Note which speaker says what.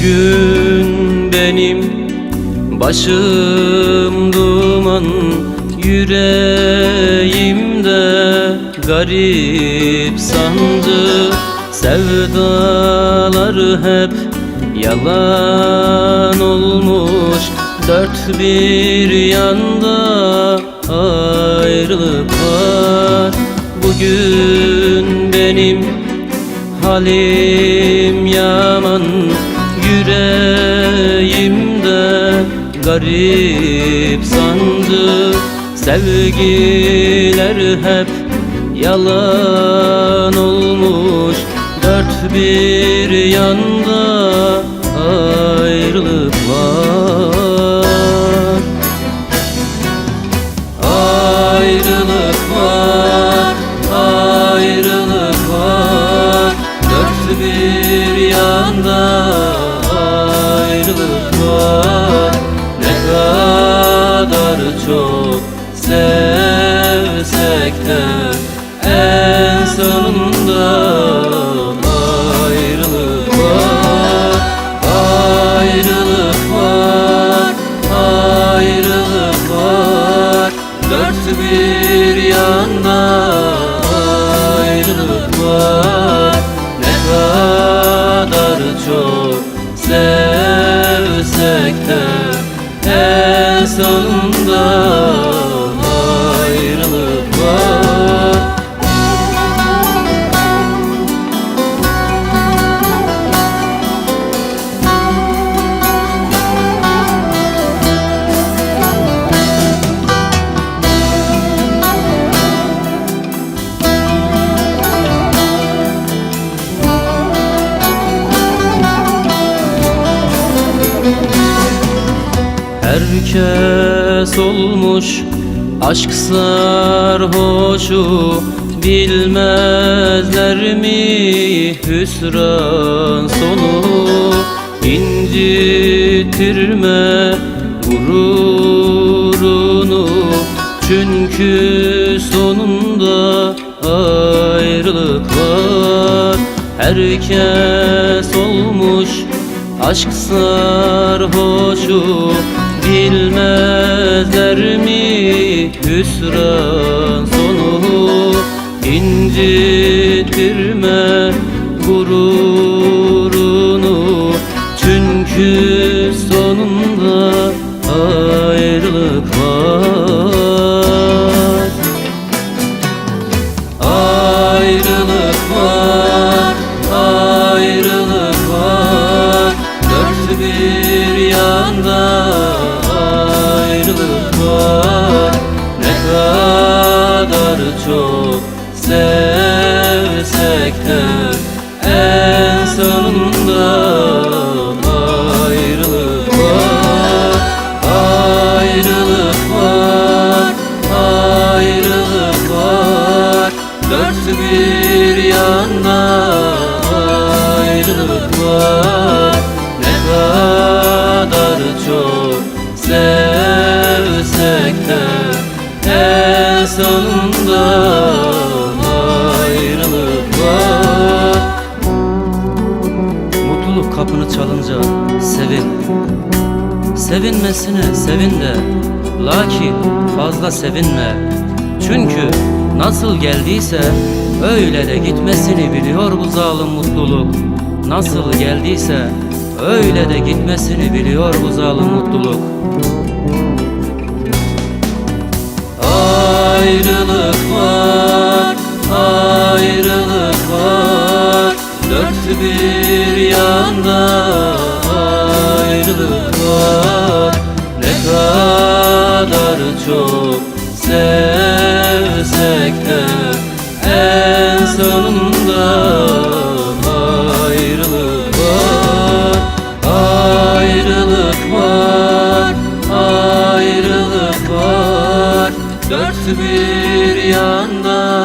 Speaker 1: Bugün benim başım duman Yüreğimde garip sancı Sevdalar hep yalan olmuş Dört bir yanda ayrılık var. Bugün benim halim yaman Yüreğimde garip sancı Sevgiler hep yalan olmuş. Dört bir yanda ayrılık var çok sevsek de En sonunda ayrılık var Ayrılık var, ayrılık var. Dört bir yanda ayrılık var. Ne kadar çok En Herkes olmuş. Aşk sarhoşu Bilmezler mi? Hüsran sonu İncitirme gururunu. Çünkü sonunda ayrılık var Herkes olmuş. Aşk sarhoşu bilmezler mi hüsran sonu? İncitirme gururunu. Çünkü sonunda çok sevsek de En sonunda kapını çalınca sevin. Sevinmesine sevin de Lakin fazla sevinme. Çünkü nasıl geldiyse Öyle de gitmesini biliyor bu zalim mutluluk. Nasıl geldiyse Öyle de gitmesini biliyor bu zalim mutluluk. Ayrılık var, bir yanda ayrılık var. Ne kadar çok sevsek de En sonunda ayrılık var. Ayrılık var, ayrılık var. Dört bir yanda